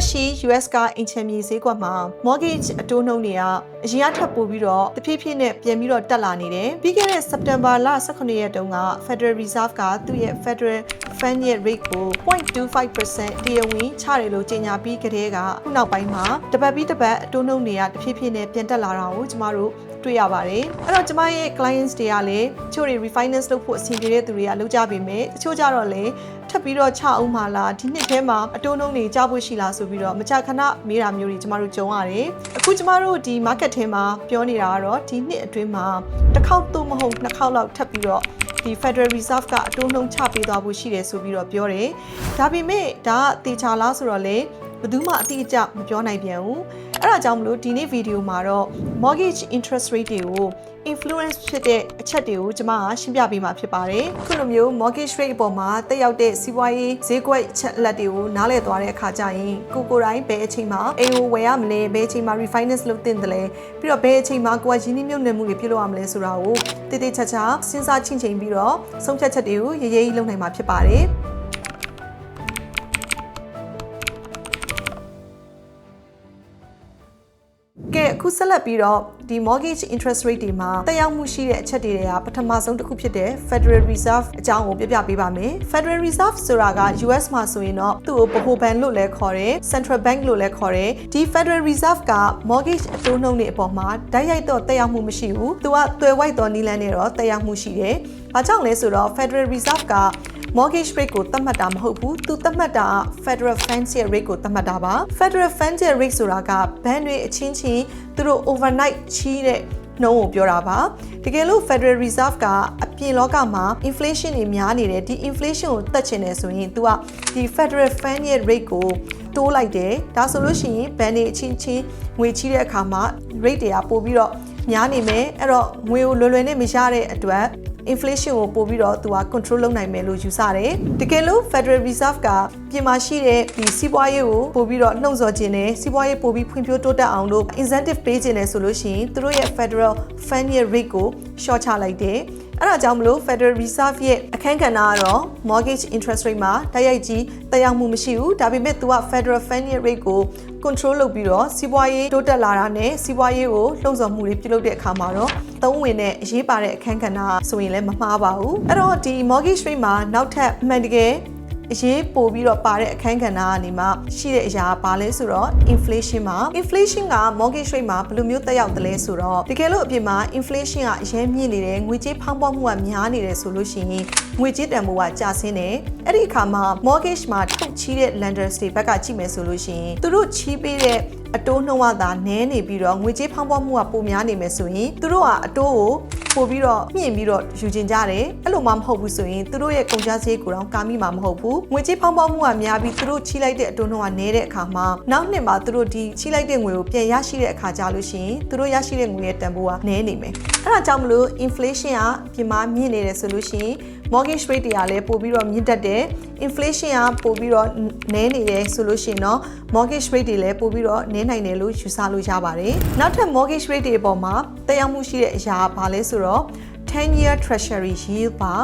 လက်ရှိ US ကအင်ချင်မြေဈေးကွက်မှာ mortgage အတိုးနှုန်းတွေကအရင်ကထပ်ပိုပြီးတော့တဖြည်းဖြည်းနဲ့ပြန်ပြီးတော့တက်လာနေတယ်။ပြီးခဲ့တဲ့ September လ18ရက်တုန်းက Federal Reserve ကသူ့ရဲ့ Federal Fund rate ကို0.25%တရားဝင်ချတယ်လို့ကြေညာပြီးကတည်းကခုနောက်ပိုင်းမှာတပတ်ပြီးတပတ်အတိုးနှုန်းတွေကတဖြည်းဖြည်းနဲ့ပြန်တက်လာတာကိုကျမတို့ တွေ့ရပါတယ်အဲ့တော့ကျမရဲ့ clients တွေကလည်းချို့တွေ refinance လုပ်ဖို့အဆင်ပြေတဲ့သူတွေကလုပ်ကြပေမဲ့တချို့ကြတော့လည်းထပ်ပြီးတော့ချအောင်မှလားဒီနှစ်ထဲမှာအတိုးနှုန်းတွေကြဖို့ရှိလားဆိုပြီးတော့မကြာခဏမေးတာမျိုးတွေကျမတို့ကြုံရတယ်အခုကျမတို့ဒီ market ထဲမှာပြောနေတာကတော့ဒီနှစ်အတွင်းမှာတစ်ခေါက်သို့မဟုတ်နှစ်ခေါက်လောက်ထပ်ပြီးတော့ဒီ Federal Reserve ကအတိုးနှုန်းချပေးသွားဖို့ရှိတယ်ဆိုပြီးတော့ပြောတယ်။ဒါပေမဲ့ဒါကတေချာလားဆိုတော့လေဘယ်သူမှအတိအကျမပြောနိုင်ပြန်ဘူး။ အဲ့ဒါကြောင့်မလို့ဒီနေ့ဗီဒီယိုမှာတော့ mortgage interest rate တွေကို influence ဖြစ်တဲ့အချက်တွေကိုကျွန်မကရှင်းပြပေးမှာဖြစ်ပါတယ်။ခုလိုမျိုး mortgage rate အပေါ်မှာတက်ရောက်တဲ့စီးပွားရေးဈေးကွက်ချက်လက်တွေကိုနားလည်သွားတဲ့အခါကျရင်ကိုကိုယ်တိုင်ဘယ်အချိန်မှာအိမ်ကိုဝယ်ရမလဲဘယ်အချိန်မှာ refinance လုပ်သင့်တယ်လဲပြီးတော့ဘယ်အချိန်မှာကိုယ်ကရင်းနှီးမြှုပ်နှံမှုတွေပြုလုပ်ရမလဲဆိုတာကိုတည်တည်ချာချာစဉ်းစားချင့်ချိန်ပြီးတော့ဆုံးဖြတ်ချက်တွေကိုရေးရေးလုပ်နိုင်မှာဖြစ်ပါတယ်။ ဆက်လက်ပြီးတော့ဒီ mortgage interest rate တွေမှာတက်ရောက်မှုရှိတဲ့အချက်တွေကပထမဆုံးတစ်ခုဖြစ်တဲ့ Federal Reserve အကြောင်းကိုပြပြပေးပါမယ်။ Federal Reserve ဆိုတာက US မှာဆိုရင်တော့သူ့ကိုဗဟိုဘဏ်လို့လည်းခေါ်တယ်။ Central Bank လို့လည်းခေါ်တယ်။ဒီ Federal Reserve က mortgage အတိုးနှုန်းတွေအပေါ်မှာဓာတ်ရိုက်တော့တက်ရောက်မှုမရှိဘူး။သူကသွယ်ဝိုက်တော်နီလန်းနဲ့တော့တက်ရောက်မှုရှိတယ်။ ဘာကြောင့်လဲဆိုတော့ Federal Reserve က mortgage rate ကိုသတ်မှတ်တာမဟုတ်ဘူးသူသတ်မှတ်တာ federal funds rate ကိုသတ်မှတ်တာပါ federal funds rate ဆိုတာကဘဏ်တွေအချင်းချင်းသူတို့ overnight ချီးတဲ့နှုန်းကိုပြောတာပါတကယ်လို့ Federal Reserve ကအပြင်လောကမှာ inflation တွေများနေတယ်ဒီ inflation ကိုတက်ချင်တယ်ဆိုရင် तू ကဒီ Federal Fund rate ကိုတိုးလိုက်တယ်ဒါဆိုလို့ရှိရင်ဘဏ်တွေအချင်းချင်းငွေချီးတဲ့အခါမှာ rate တွေကပို့ပြီးတော့များနေမယ်အဲ့တော့ငွေကိုလွယ်လွယ်နဲ့မရတဲ့အတွက် inflation ကိုပို့ပြီးတော့သူက control လုပ်နိုင်မယ်လို့ယူဆတယ်။တကယ်လို့ Federal Reserve ကပြင်မာရှိတဲ့ဒီစီးပွားရေးကိုပို့ပြီးတော့နှုံဆော်ခြင်းနဲ့စီးပွားရေးပို့ပြီးဖွံ့ဖြိုးတိုးတက်အောင်လို့ incentive ပေးခြင်းနဲ့ဆိုလို့ရှိရင်သူတို့ရဲ့ Federal Fund rate ကို short ချလိုက်တယ်။ အဲ့ဒါကြောင့်မလို့ Federal Reserve ရဲ့အခန်းကဏ္ဍကတော့ mortgage interest rate မှာတိုက်ရိုက်ကြီးတက်ရောက်မှုမရှိဘူး။ဒါပေမဲ့သူက Federal Fund rate ကို control လုပ်ပြီးတော့စီးပွားရေးတိုးတက်လာတာနဲ့စီးပွားရေးကိုလှုံ့ဆော်မှုတွေပြုလုပ်တဲ့အခါမှာတော့သုံးဝင်တဲ့အရေးပါတဲ့အခန်းကဏ္ဍဆိုရင်လည်းမမှားပါဘူးအဲ့တော့ဒီ mortgage rate မှာနောက်ထပ်အမှန်တကယ် အရေးပို့ပြီးတော့ပါတဲ့အခန်းကဏ္ဍကနေမှရှိတဲ့အရာဘာလဲဆိုတော့ inflation မှာ inflation က mortgage rate မှာဘယ်လိုမျိုးတက်ရောက်တယ်လဲဆိုတော့တကယ်လို့အပြင်မှာ inflation ကအရင်မြင့်နေတယ်ငွေကြေးဖောင်းပွားမှုကများနေတယ်ဆိုလို့ရှိရင်ငွေကြေးတန်ဖိုးကကျဆင်းတယ်အဲ့ဒီအခါမှာ mortgage မှာထုတ်ချီးတဲ့ lenders တွေဘက်ကကြည့်မယ်ဆိုလို့ရှိရင်သူတို့ချီးပေးတဲ့အတိုးနှုန်းကသာနည်းနေပြီးတော့ငွေကြေးဖောင်းပွားမှုကပိုများနေမယ်ဆိုရင်သူတို့ကအတိုးကိုပို့ပြီးတော့မြင့်ပြီးတော့ယူကျင်ကြတယ်အဲ့လိုမှမဟုတ်ဘူးဆိုရင်သူတို့ရဲ့ကုန်ကျစရိတ်ကိုတော့ကာမိမှာမဟုတ်ဘူးငွေကြေးဖောင်းပွားမှုကများပြီးသူတို့ချီးလိုက်တဲ့အတိုးနှုန်းကနည်းတဲ့အခါမှာနောက်နှစ်မှာသူတို့ဒီချီးလိုက်တဲ့ငွေကိုပြန်ရရှိတဲ့အခါကြလို့ရှိရင်သူတို့ရရှိတဲ့ငွေရဲ့တန်ဖိုးကနည်းနေမယ်အဲ့ဒါကြောင့်မလို့ inflation ကပြင်မာမြင့်နေတယ်ဆိုလို့ရှိရင် mortgage rate တွေကလည်းပို့ပြီးတော့မြင့်တက်တယ် inflation ကပို့ပြီးတော့နည်းနေတယ်ဆိုလို့ရှိရင်တော့ mortgage rate တွေလည်းပို့ပြီးတော့နည်းနိုင်တယ်လို့ယူဆလို့ရပါတယ်နောက်ထပ် mortgage rate တွေအပေါ်မှာတက်ရောက်မှုရှိတဲ့အရာဘာလဲဆိုတော့ 10-year treasury yield ပါ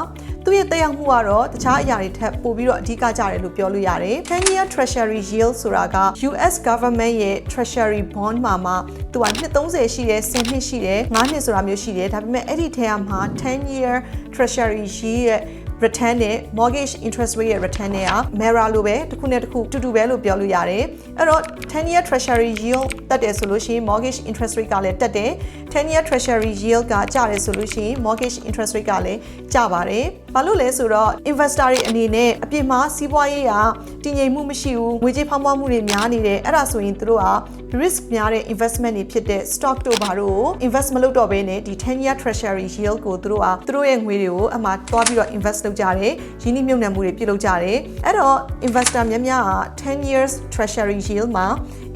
သူရဲ့တက်ရောက်မှုကတော့တခြားအရာတွေထက်ပိုပြီးတော့အဓိကကျတယ်လို့ပြောလို့ရတယ်။ 10-year treasury yield ဆိုတာက US government ရဲ့ treasury bond မှာမှာသူကနှစ်30ရှိတယ်10နှစ်ရှိတယ်9နှစ်ဆိုတာမျိုးရှိတယ်ဒါပေမဲ့အဲ့ဒီထဲမှာ 10-year treasury yield ရဲ့ return နဲ့ mortgage interest rate ရဲ့ return နဲ့က mirror လိုပဲတစ်ခုနဲ့တစ်ခုတူတူပဲလို့ပြောလို့ရတယ်အဲ့တော့10 year treasury yield တက်တယ်ဆိုလို့ရှိရင် mortgage interest rate ကလည်းတက်တယ်10 year treasury yield ကကျတယ်ဆိုလို့ရှိရင် mortgage interest rate ကလည်းကျပါတယ်ဘာလို့လဲဆိုတော့ investor တွေအနေနဲ့အပြင်မှာစီးပွားရေးကတည်ငြိမ်မှုမရှိဘူးငွေကြေးဖောင်းပွားမှုတွေများနေတယ်အဲ့ဒါဆိုရင်သူတို့က risk များတဲ့ investment တွေဖြစ်တဲ့ stock တို့ဘာတို့ကို invest မလုပ်တော့ဘဲနဲ့ဒီ10 year treasury yield ကိုသူတို့ကသူတို့ရဲ့ငွေတွေကိုအမှတွားပြီးတော့ invest လုပ်ကြတယ်ရင်းနှီးမြှုပ်နှံမှုတွေပြုလုပ်ကြတယ်အဲ့တော့ investor များများက10 years treasury yield မှာ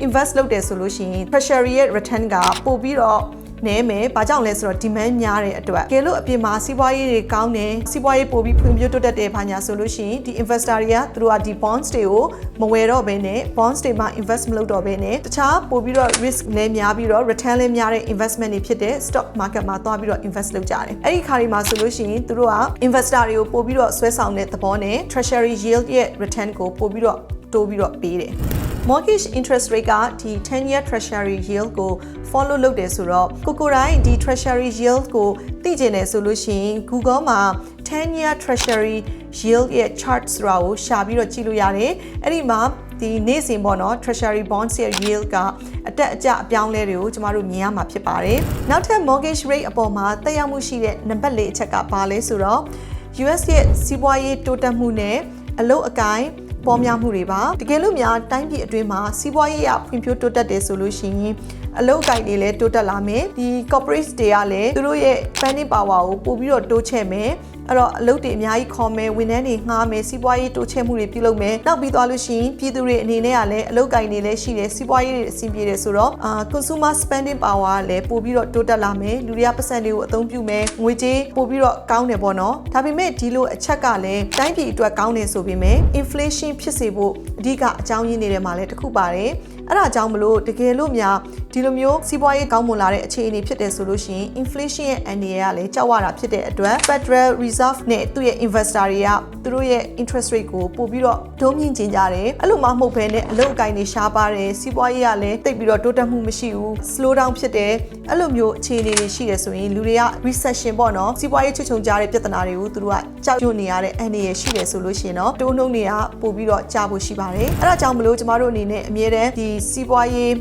invest လုပ်တယ်ဆိုလို့ရှိရင် treasury ရဲ့ return ကပိုပြီးတော့ နဲမယ်။ဘာကြောင့်လဲဆိုတော့ demand များတဲ့အတွက်ကဲလို့အပြင်မှာစီးပွားရေးတွေကောင်းတယ်စီးပွားရေးပိုပြီးဖွံ့ဖြိုးတိုးတက်တယ်ဘာညာဆိုလို့ရှိရင်ဒီ investor တွေကသူတို့ကဒီ bonds တွေကိုမဝယ်တော့ဘဲနဲ့ bonds တွေမှာ invest မလုပ်တော့ဘဲနဲ့တခြားပိုပြီးတော့ risk လည်းများပြီးတော့ return လည်းများတဲ့ investment တွေဖြစ်တဲ့ stock market မှာသွားပြီးတော့ invest လုပ်ကြတယ်။အဲ့ဒီခါဒီမှာဆိုလို့ရှိရင်သူတို့က investor တွေကိုပိုပြီးတော့ဆွဲဆောင်တဲ့သဘောနဲ့ treasury yield ရဲ့ return ကိုပိုပြီးတော့တိုးပြီးတော့ပေးတယ်။ mortgage interest rate ကဒီ 10 year treasury yield ကို follow လုပ်တယ်ဆိုတော့ကိုကိုတိုင်းဒီ treasury yield ကိုသိကျင်တယ်ဆိုလို့ရှိရင် Google မှာ10 year treasury yield ရဲ့ chart ဆိုတာကိုရှာပြီးတော့ကြည့်လို့ရတယ်အဲ့ဒီမှာဒီနေ့စဉ်ပေါ့နော် treasury bonds ရဲ့ yield ကအတက်အကျအပြောင်းလဲတွေကိုကျမတို့မြင်ရမှာဖြစ်ပါတယ်နောက်ထပ် mortgage rate အပေါ်မှာတက်ရောက်မှုရှိတဲ့နံပါတ်၄အချက်ကဘာလဲဆိုတော့ US ရဲ့စီးပွားရေးတိုးတက်မှုနဲ့အလုပ်အကိုင်း ပေါ်များမှုတွေပါတကယ်လို့များတိုင်းပြည်အတွင်းမှာစီးပွားရေးအဖွံ့ဖြိုးတိုးတက်တယ်ဆိုလို့ရှိရင်အလုပ်အကိုင်တွေလည်းတိုးတက်လာမယ်ဒီ corporate တွေကလည်းသူတို့ရဲ့ spending power ကိုပို့ပြီးတော့တိုးချဲ့မယ် အဲ့တော့အလုပ်တွေအများကြီးခေါ်မယ်ဝန်ထမ်းတွေငှားမယ်စီးပွားရေးတိုးချဲ့မှုတွေပြုလုပ်မယ်နောက်ပြီးသွားလို့ရှိရင်ပြည်သူတွေအနေနဲ့ကလည်းအလုပ်ကိုင်တွေလည်းရှိတယ်စီးပွားရေးတွေအဆင်ပြေတယ်ဆိုတော့အာ consumer spending power ကလည်းပို့ပြီးတော့တိုးတက်လာမယ်လူတွေကပတ်စံတွေကိုအသုံးပြုမယ်ငွေကြေးပို့ပြီးတော့ကောင်းတယ်ပေါ့နော်ဒါပေမဲ့ဒီလိုအချက်ကလည်းတိုင်းပြည်အတွက်ကောင်းတယ်ဆိုပေမဲ့ inflation ဖြစ်စေဖို့အဓိကအကြောင်းရင်းတွေထဲမှာလည်းတစ်ခုပါတယ်အဲ့ဒါကြောင့်မလို့တကယ်လို့များဒီလိုမျိုးစီးပွားရေးကောင်းမွန်လာတဲ့အခြေအနေဖြစ်တယ်ဆိုလို့ရှိရင် inflation ရဲ့အန္တရာယ်ကလည်းကြောက်ရတာဖြစ်တဲ့အတွက် Federal Reserve နဲ့သူ့ရဲ့ investor တွေကသူတို့ရဲ့ interest rate ကိုပို့ပြီးတော့ဒုံးမြင့်ကျင်ကြတယ်အဲ့လိုမှမဟုတ်ဘဲနဲ့အလုပ်အကိုင်တွေရှားပါတယ်စီးပွားရေးကလည်းတိတ်ပြီးတော့တိုးတက်မှုမရှိဘူး slow down ဖြစ်တယ် အဲ့လိုမျိုးအခြေအနေတွေရှိတယ်ဆိုရင်လူတွေက recession ပေါ့နော်စီးပွားရေးချွတ်ချုံကြတဲ့ပြဿနာတွေကိုသူတို့ကကြောက်ရွံ့နေရတဲ့အန္တရာယ်ရှိတယ်ဆိုလို့ရှိရင်တော့တိုးနှုန်းတွေကပို့ပြီးတော့ကြာဖို့ရှိပါတယ်အဲ့ဒါကြောင့်မလို့ကျမတို့အနေနဲ့အမြဲတမ်းဒီစီးပွားရေး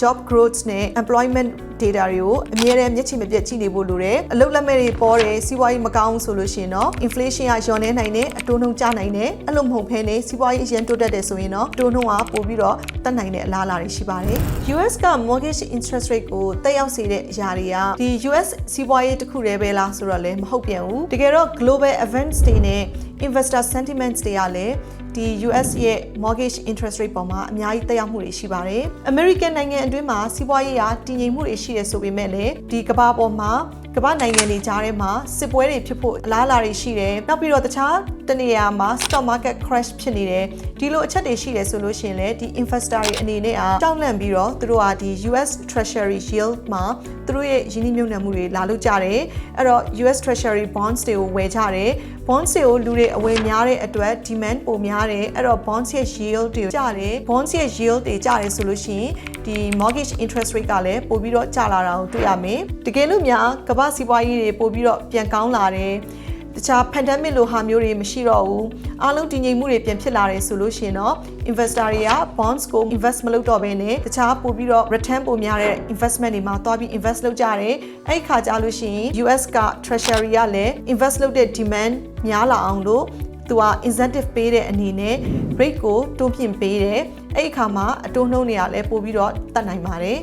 job growth နဲ့ employment data တွေကိုအမြဲတမ်းမျက်ခြေမပြတ်ကြည့်နေဖို့လိုတယ်အလုပ်လက်မဲ့တွေပေါ်တယ်စီးပွားရေးမကောင်းဆိုလို့ရှိရင်တော့ inflation ကလျော့နေနိုင်တယ်အတိုးနှုန်းကျနိုင်တယ်အဲ့လိုမဟုတ်ဘဲနဲ့စီးပွားရေးအရင်တိုးတက်တယ်ဆိုရင်တော့တိုးနှုန်းကပိုပြီးတော့တက်နိုင်တဲ့အလားအလာတွေရှိပါတယ် US က mortgage interest rate ကိုတက်ရောက်စေတဲ့အရာတွေကဒီ US စီးပွားရေးတစ်ခုတည်းပဲလားဆိုတော့လည်းမဟုတ်ပြန်ဘူးတကယ်တော့ global events တွေနဲ့ investor sentiments တွေကလည်း ဒီ US ရဲ့ mortgage interest rate ပေါ်မှာအများကြီးတက်ရောက်မှုတွေရှိပါတယ်။ American နိုင်ငံအတွင်းမှာစီးပွားရေးကတည်ငြိမ်မှုတွေရှိတယ်ဆိုပေမဲ့လည်းဒီကမ္ဘာပေါ်မှာ ကမ္ဘာနိုင်ငံတွေကြားထဲမှာစစ်ပွဲတွေဖြစ်ဖို့အလားအလာတွေရှိတယ်။နောက်ပြီးတော့တခြားတနေရာမှာ stock market crash ဖြစ်နေတယ်။ဒီလိုအချက်တွေရှိတယ်ဆိုလို့ရှိရင်လည်းဒီ investor တွေအနေနဲ့အားကြောက်လန့်ပြီးတော့သူတို့ကဒီ US Treasury yield မှာသူတို့ရဲ့ယင်းနှိမ့်မြုပ်နှံမှုတွေလာလို့ကြတယ်။အဲ့တော့ US Treasury bonds တွေကိုဝယ်ကြတယ်။ bonds တွေကိုလူတွေအဝယ်များတဲ့အတွက် demand ပိုများတယ်။အဲ့တော့ bonds ရဲ့ yield တွေကျတယ်။ bonds ရဲ့ yield တွေကျတယ်ဆိုလို့ရှိရင် ဒီ mortgage interest rate ကလည်းပိုပြီးတော့ကျလာတာကိုတွေ့ရမယ်။တကယ်လို့များကမ္ဘာစီးပွားရေးတွေပိုပြီးတော့ပြန်ကောင်းလာတယ်။တခြား pandemic လိုဟာမျိုးတွေမရှိတော့ဘူးအားလုံးတည်ငြိမ်မှုတွေပြန်ဖြစ်လာတယ်ဆိုလို့ရှိရင်တော့ investor တွေက bonds ကို invest မလုပ်တော့ဘဲနဲ့တခြားပို့ပြီးတော့ return ပိုများတဲ့ investment တွေမှာသွားပြီး invest လုပ်ကြတယ်အဲ့ဒီခါကြလို့ရှိရင် US က treasury ကလည်း invest လုပ်တဲ့ demand များလာအောင်လို့ သူက incentive ပေးတဲ့အနေနဲ့ rate ကိုတိုးမြှင့်ပေးတယ်အဲ့ဒီခါမှာအတိုးနှုန်းတွေကလည်းပို့ပြီးတော့တက်နိုင်ပါတယ်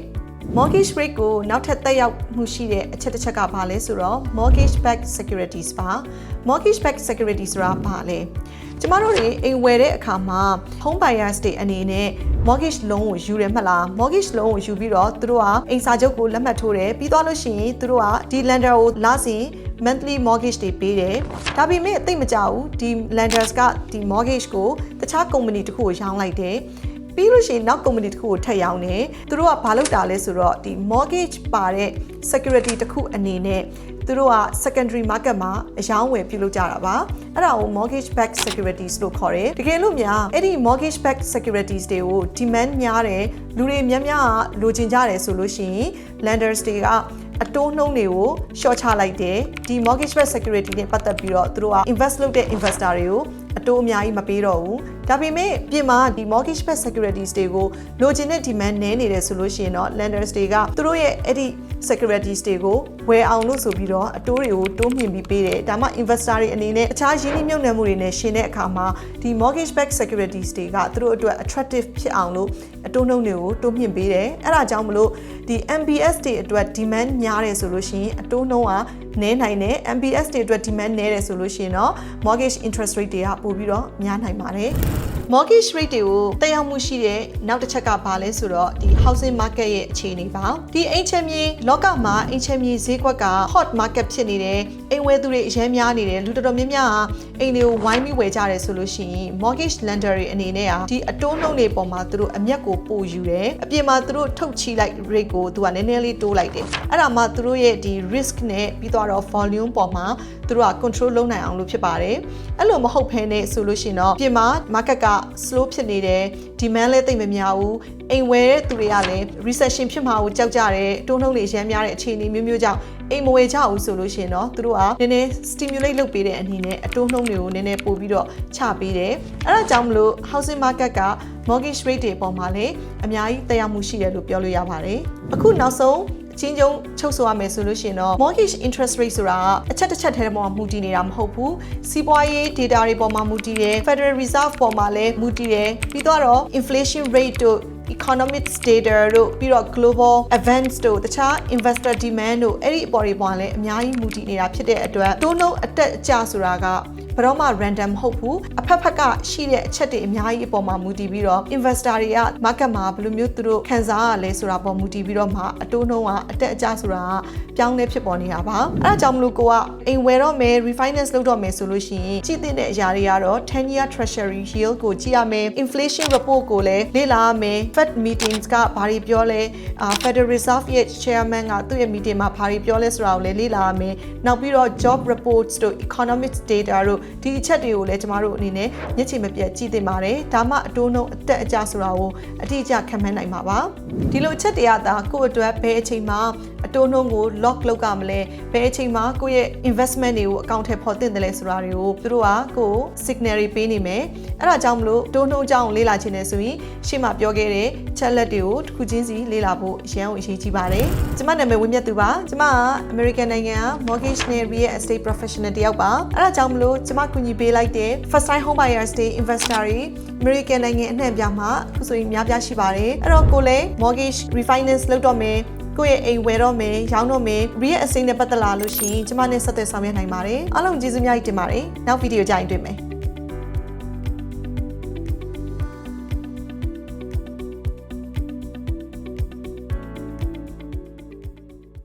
mortgage rate ကိုနောက်ထပ်တက်ရောက်မှုရှိတဲ့အချက်တစ်ချက်ကဘာလဲဆိုတော့ mortgage backed securities ပါ mortgage backed securities ဆိုတာဘာလဲကျမတို့တွေအိမ်ဝယ်တဲ့အခါမှာ home buyers တွေအနေနဲ့ mortgage loan ကိုယူတယ်မှတ်လား mortgage loan ကိုယူပြီးတော့သူတို့ကအိမ်စာချုပ်ကိုလက်မှတ်ထိုးတယ်ပြီးသွားလို့ရှိရင်သူတို့ကဒီ lender ကိုလာစီ monthly mortgage တွေပေးတယ်ဒါပေမဲ့အသိမကြဘူးဒီ lenders ကဒီ mortgage ကိုတခြား company တစ်ခုကိုရောင်းလိုက်တယ်ပြီးလို့ရှိရင်နောက် company တစ်ခုကိုထပ်ရောင်းတယ်သူတို့ကဘာလုပ်တာလဲဆိုတော့ဒီ mortgage ပါတဲ့ security တစ်ခုအနေနဲ့သူတို့က secondary market မှာအယောင်းဝယ်ပြုလုပ်ကြတာပါအဲ့ဒါကို mortgage backed securities လို့ခေါ်တယ်တကယ်လို့များအဲ့ဒီ mortgage backed securities တွေကို demand များတယ်လူတွေများများကလိုချင်ကြတယ်ဆိုလို့ရှိရင် lenders တွေက အတိုးနှုန်းတွေကို short ချလိုက်တယ်ဒီ mortgage backed security နဲ့ပတ်သက်ပြီးတော့သူတို့က invest လုပ်တဲ့ investor တွေကိုအတိုးအများကြီးမပေးတော့ဘူးဒါပေမဲ့ပြင်မှာဒီ mortgage backed securities တွေကိုလိုချင်တဲ့ demand နည်းနေတယ်ဆိုလို့ရှိရင်တော့ lenders တွေကသူတို့ရဲ့အဲ့ဒီ securities တွေကိုဝယ်အောင်လို့ဆိုပြီးတော့အတိုးတွေကိုတိုးမြှင့်ပြီးပေးတယ်ဒါမှ investor တွေအနေနဲ့အခြားရင်းနှီးမြှုပ်နှံမှုတွေနဲ့ရှင်တဲ့အခါမှာဒီ mortgage backed securities တွေကသူတို့အတွက် attractive ဖြစ်အောင်လို့အတိုးနှုန်းတွေကိုတိုးမြှင့်ပေးတယ်အဲ့ဒါကြောင့်မလို့ဒီ MBS တွေအတွက် demand များတယ်ဆိုလို့ရှိရင်အတိုးနှုန်းကနည်းနိုင်တယ် MBS တွေအတွက် demand နည်းတယ်ဆိုလို့ရှိရင်တော့ mortgage interest rate တွေကပိုပြီးတော့များနိုင်ပါတယ် mortgage rate တွေကိုတက်ရောက်မှုရှိတဲ့နောက်တစ်ချက်ကဘာလဲဆိုတော့ဒီ housing market ရဲ့အခြေအနေပါဒီအိမ်ချမ်းမြေလောကမှာအိမ်ချမ်းမြေဈေးကွက်က hot market ဖြစ်နေတယ်အိမ်ဝယ်သူတွေအများများနေတယ်လူတော်တော်များများဟာအိမ်တွေကိုဝိုင်းပြီးဝယ်ကြတယ်ဆိုလို့ရှိရင် mortgage lender တွေအနေနဲ့ဟာဒီအတိုးနှုန်းတွေပေါ်မှာသူတို့အမျက်ကိုပို့ယူတယ်အပြင်မှာသူတို့ထုတ်ချီလိုက် rate ကိုသူကနည်းနည်းလေးတိုးလိုက်တယ်အဲ့ဒါမှသူတို့ရဲ့ဒီ risk နဲ့ပြီးတော့ volume ပေါ်မှာသူတို့က control လုပ်နိုင်အောင်လို့ဖြစ်ပါတယ်အဲ့လိုမဟုတ်ဘဲနဲ့ဆိုလို့ရှိရင်တော့ပြင်မှာ market က slow ဖြစ်နေတယ် demand လည်းတိတ်မများဘူးအိမ်ဝယ်တဲ့သူတွေကလည်း recession ဖြစ်မှာကိုကြောက်ကြတယ်တွန်းနှုံးတွေရမ်းများတဲ့အခြေအနေမျိုးမျိုးကြောင့်အိမ်မဝယ်ကြဘူးဆိုလို့ရှိရင်တော့သူတို့ကနည်းနည်း stimulate လုပ်ပေးတဲ့အနေနဲ့အတွန်းနှုံးတွေကိုနည်းနည်းပို့ပြီးတော့ချပေးတယ်အဲ့ဒါကြောင့်မလို့ housing market က mortgage rate တွေအပေါ်မှာလည်းအများကြီးတက်ရောက်မှုရှိတယ်လို့ပြောလို့ရပါတယ်အခုနောက်ဆုံးအ ချင်းချင်းချုပ်ဆိုရမယ်ဆိုလို့ရှိရင်တော့ mortgage interest rate ဆိုတာအချက်တစ်ချက်ထဲပေါ်မှာမူတည်နေတာမဟုတ်ဘူးစီးပွားရေး data တွေပေါ်မှာမူတည်တယ် Federal Reserve ပေါ်မှာလည်းမူတည်တယ်ပြီးတော့ inflation rate တို့ economic data တို့ပြီးတော့ global events တို့တခြား investor demand တို့အဲ့ဒီအပေါ်တွေပေါ်လည်းအများကြီးမူတည်နေတာဖြစ်တဲ့အတွက်တိုးနှုန်းအတက်အကျဆိုတာက ဘယ်တော့မှ random မဟုတ်ဘူးအဖက်ဖက်ကရှိတဲ့အချက်တွေအများကြီးအပေါ်မှာမူတည်ပြီးတော့ investor တွေက market မှာဘယ်လိုမျိုးသူတို့ခံစားရလဲဆိုတာပေါ်မူတည်ပြီးတော့မှအတိုးနှုန်းကအတက်အကျဆိုတာကပြောင်းလဲဖြစ်ပေါ်နေတာပါအဲဒါကြောင့်မလို့ကိုကအိမ်ဝယ်တော့မယ် refinance လုပ်တော့မယ်ဆိုလို့ရှိရင်ကြည့်တဲ့အရာတွေကတော့10 year treasury yield ကိုကြည့်ရမယ် inflation report ကိုလည်းလေ့လာရမယ် Fed meetings ကဘာတွေပြောလဲအာ Federal Reserve ရဲ့ chairman ကသူ့ရဲ့ meeting မှာဘာတွေပြောလဲဆိုတာကိုလည်းလေ့လာရမယ်နောက်ပြီးတော့ job reports တို့ economic data တို့ဒီအချက်တွေကိုလည်းကျမတို့အနေနဲ့မျက်ခြေမပြတ်ကြည့်သင့်ပါတယ်ဒါမှအတိုးနှုန်းအတက်အကျဆိုတာကိုအတိအကျခံမှန်းနိုင်မှာပါဒီလိုအချက်တွေကသာကိုယ့်အတွက်ဘယ်အချိန်မှာ အတိုးနှုန်းကို lock လုပ်ရမလဲဘယ်အချိန်မှာကိုယ့်ရဲ့ investment တွေကိုအကောင့်ထဲပေါ်တင်တယ်လဲဆိုတာတွေကိုသူတို့ကကိုယ် signal တွေပေးနေမယ်အဲ့ဒါကြောင့်မလို့တိုးနှုန်းအကြောင်းကိုလေ့လာခြင်းနဲ့ဆိုရင်ရှေ့မှာပြောခဲ့တဲ့ချက်လက်တွေကိုတစ်ခုချင်းစီလေ့လာဖို့အရန်ကိုအရေးကြီးပါတယ်ကျမနာမည်ဝင်းမြတ်သူပါကျမက American နိုင်ငံက mortgage နဲ့ real estate professional တယောက်ပါအဲ့ဒါကြောင့်မလို့ကျမကူညီပေးလိုက်တဲ့ first time home buyers တွေ investor တွေ American နိုင်ငံအနှံ့အပြားမှာအခုဆိုရင်များပြားရှိပါတယ်အဲ့တော့ကိုလည်း mortgage refinance လုပ်တော့မယ် ကိုယ့်ရဲ့အိမ်ဝယ်တော့မယ်ရောင်းတော့မယ် real estate နဲ့ပတ်သက်လာလို့ရှိရင်ကျမနဲ့ဆက်သွယ်ဆောင်ရွက်နိုင်ပါတယ်အားလုံးကျေးဇူးများကြီးတင်ပါတယ်နောက်ဗီဒီယိုကြရင်တွေ့မယ်